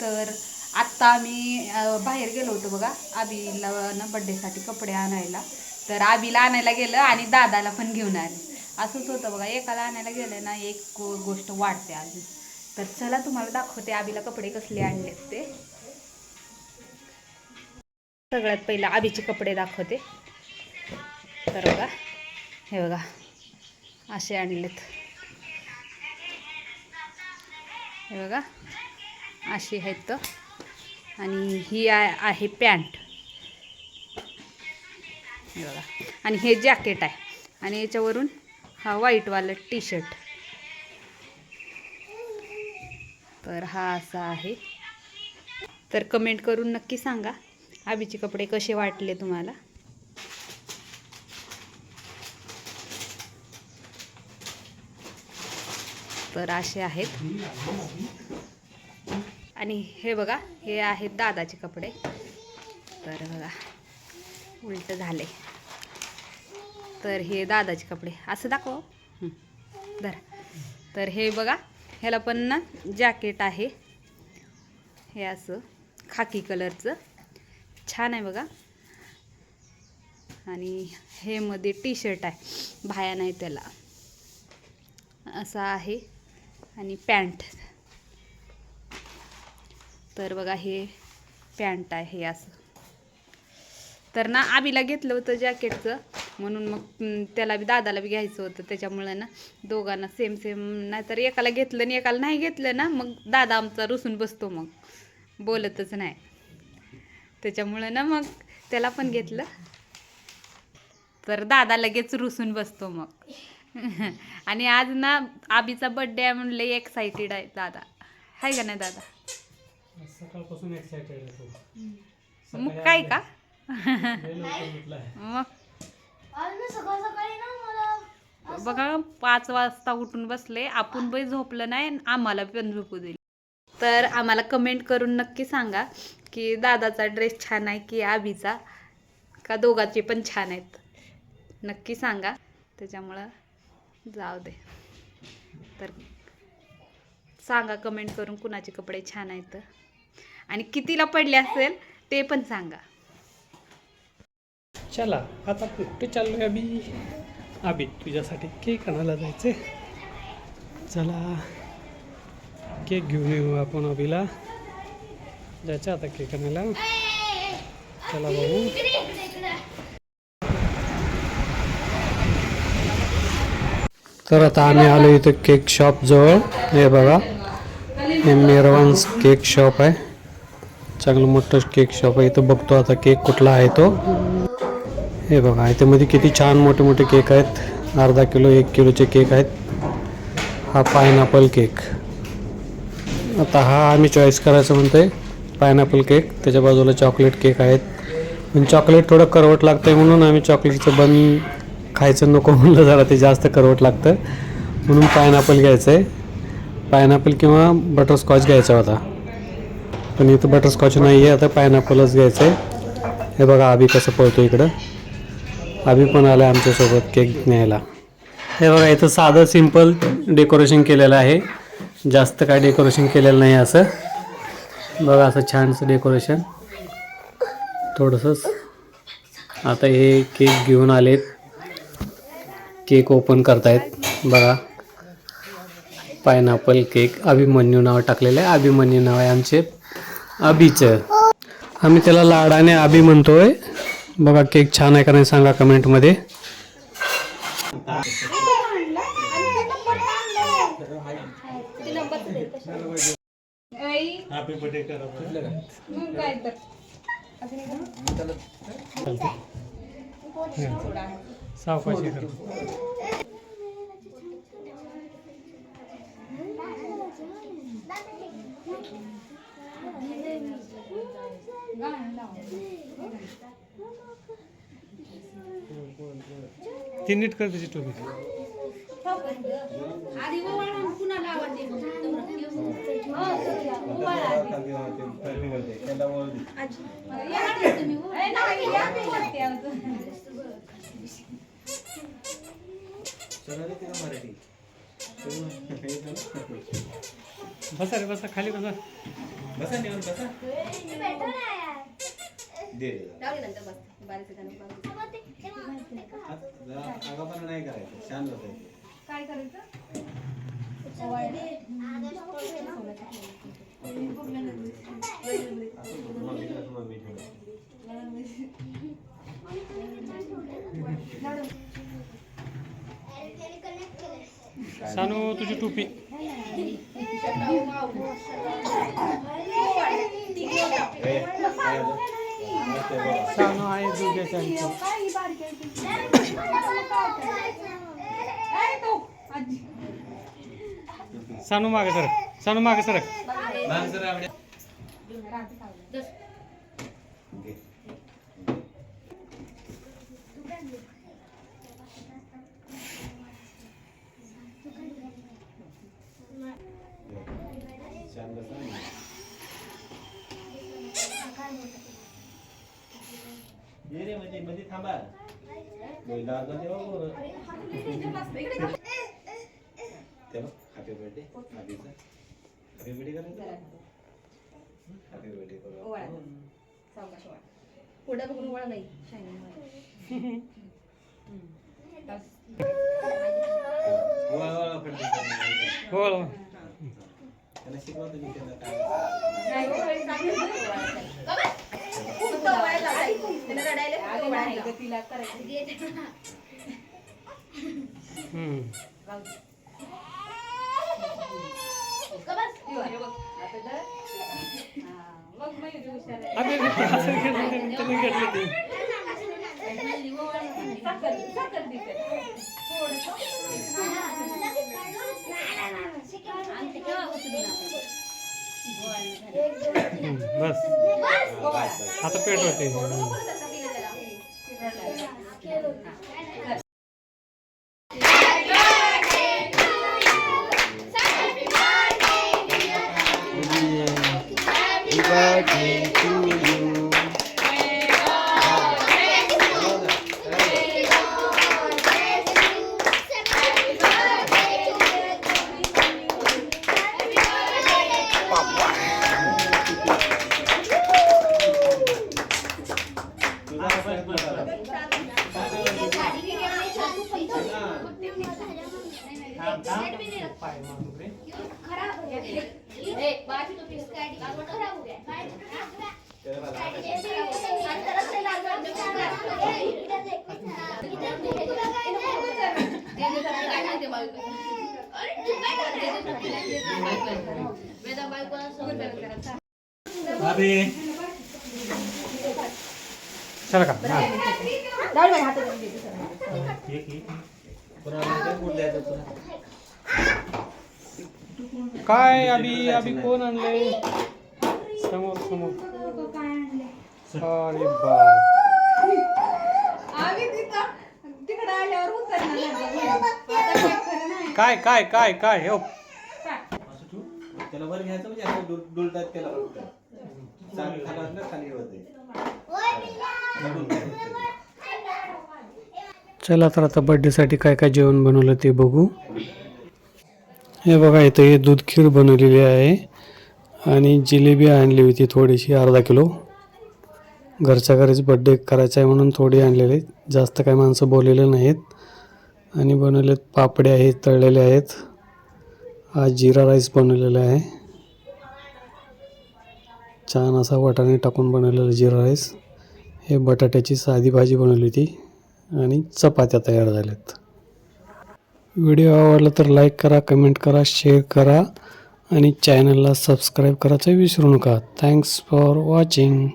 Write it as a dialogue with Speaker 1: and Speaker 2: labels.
Speaker 1: तर आत्ता आम्ही बाहेर गेलो होतो बघा आबीला ना बड्डेसाठी कपडे आणायला. तर आबीला आणायला गेलं आणि दादाला पण घेऊन आले. असंच होतं बघा एकाला आणायला गेलं ना एक गोष्ट वाढते अजून. तर चला तुम्हाला दाखवते आबीला कपडे कसले आणलेत ते. सगळ्यात पहिलं आबीचे कपडे दाखवते. तर बघा हे बघा असे आणलेत. हे बघा. अशी आहेत तर. आणि ही आहे आहे पॅन्ट. हे बघा. आणि हे जॅकेट आहे. आणि याच्यावरून हा व्हाईटवाला टी शर्ट तर हा असा आहे. तर कमेंट करून नक्की सांगा. आबीचे कपडे कसे वाटले तुम्हाला? तर असे आहेत. आणि हे बघा हे आहेत दादाचे कपडे. तर बघा उलट झाले. तर हे दादाचे कपडे. असं दाखव. हं, धरा. तर हे बघा ह्याला पण ना जॅकेट आहे. हे असं खाकी कलरचं छान आहे बघा. आणि हे मध्ये टी शर्ट आहे. भाया नाही त्याला. असा आहे. आणि पॅन्ट तर बघा हे पॅन्ट आहे हे असं. तर ना आबीला घेतलं होतं जॅकेटचं म्हणून मग त्याला बी दादाला बी घ्यायचं होतं. त्याच्यामुळं ना दोघांना सेम सेम नाहीतर एकाला घेतलं आणि एकाला नाही घेतलं ना मग दादा आमचा रुसून बसतो मग. बोलतच नाही. त्याच्यामुळं ना मग त्याला पण घेतलं. तर दादा लगेच रुसून बसतो मग. आणि आज ना आबीचा बड्डे आहे म्हणलं एक्सायटेड आहे दादा. आहे का नाही दादा?
Speaker 2: सकाळपासून एक्सायटेड आहे तो.
Speaker 1: मग काय का. मग? बघा पाच वाजता उठून बसले. आपण बाई झोपलं नाही आणि आम्हाला पण झोपू दिली. तर आम्हाला कमेंट करून नक्की सांगा की दादाचा ड्रेस छान आहे की आबीचा? का दोघांचे पण छान आहेत? नक्की सांगा. त्याच्यामुळं जाऊ दे. तर सांगा कमेंट करून कुणाचे कपडे छान आहेत. आणि कितीला पडले असेल ते पण सांगा.
Speaker 2: चला आता कुठे चाललोय अभि अभि तुझ्यासाठी केक आणायला जायचे चला केक घेऊन येऊ आपण अभिला जायचं आता केक आणायला. चला भाऊ. तर आता आम्ही आलो इथं केक शॉप जवळ. हे बघा. हे मेरवान्स केक शॉप आहे. चांगलं मोठं केक शॉप आहे. इथं बघतो आता केक कुठला आहे तो. हे बघा याच्यामध्ये किती छान मोठे मोठे केक आहेत. अर्धा किलो एक किलोचे केक आहेत. हा पायनॅपल केक आता हा आम्ही चॉईस करायचं म्हणतोय. पायनॅपल केक त्याच्या बाजूला चॉकलेट केक आहेत. पण चॉकलेट थोडं करवट लागतंय म्हणून आम्ही चॉकलेटचं बन खायचं नको म्हणलं. जरा ते जास्त करवट लागतं. म्हणून पायनॅपल घ्यायचं आहे पायनॅपल किंवा बटरस्कॉच घ्यायचा होता. पण इथं बटरस्कॉच नाही आहे आता पायनॅपलच घ्यायचं आहे हे बघा आभी कसं पळतो इकडं. आभी पण आला आमच्यासोबत केक न्यायला. हे बघा इथं साधं सिंपल डेकोरेशन केलेलं आहे. जास्त काय डेकोरेशन केलेलं नाही असं. बघा असं छानसं डेकोरेशन थोडंसंच. आता हे केक घेऊन आलेत. केक ओपन करतायत. बघा. Pineapple cake. अभिमन्यू नाव टाकलेलं आहे. अभिमन्यू नाव आहे आमचे. अभिचं. आम्ही त्याला लाडाने अभि म्हणतोय. बघा केक छान आहे का नाही सांगा कमेंटमध्ये. सावकाशी ती नीट कर त्याची टोपी. बसा रे बसा खाली बसा.
Speaker 3: बसा निवांत बसा. दे आगाऊपणा नाही करायचं. शांत बसायचं
Speaker 1: काय करायचं.
Speaker 2: सानू तुझी टोपी.
Speaker 3: ए, काय झालं? मस्त आहे बघा.
Speaker 2: सानू आहे दुग्याच्या सानू मागे सर सानू
Speaker 3: খাবার? চলো happy birthday happy happy birthday করেন হ্যাপি বার্থডে করো ওটা কোনো ওড়া নাই শাইনি ওয়া ওয়া ফেলতে
Speaker 1: ওয়া ওয়া কেন শিখবা তুমি
Speaker 3: কেন কাজ? फटके करू. त्याला शिकवा
Speaker 1: तिला करायचं
Speaker 2: हम्म. बस आता पेट होते birthday
Speaker 3: to you.
Speaker 2: अरे चला का? हा.
Speaker 3: काय
Speaker 2: अभि अभि कोण आणले समोर समोर. अरे बाप.
Speaker 1: तिकडे आल्यावर उतरणार
Speaker 2: काय काय काय काय हो
Speaker 3: असं ठेवू? त्याला वर घ्यायचं म्हणजे असं डुल- डुलतात त्याला. फक्त. चांगलं खाली असलं खाली होते
Speaker 2: चला तर आता बड्डेसाठी काय काय जेवण बनवलं ते बघू. हे बघा इथं हे दूध खीर बनवलेली आहे. आणि जिलेबी आणली होती थोडीशी अर्धा किलो. घरच्या घरीच बड्डे करायचा आहे म्हणून थोडी आणलेली जास्त काही माणसं बोललेले नाहीत. आणि बनवलेत पापडे आहेत तळलेले आहेत. आज जिरा राईस बनवलेला आहे. छान असा वाटाणे टाकून बनवलेला जिरा राईस. हे बटाट्याची साधी भाजी बनवली होती आणि चपात्या तयार झाल्यात. व्हिडिओ आवडला तर लाईक करा कमेंट करा शेअर करा आणि चॅनलला सबस्क्राईब करायचं विसरू नका. Thanks for watching.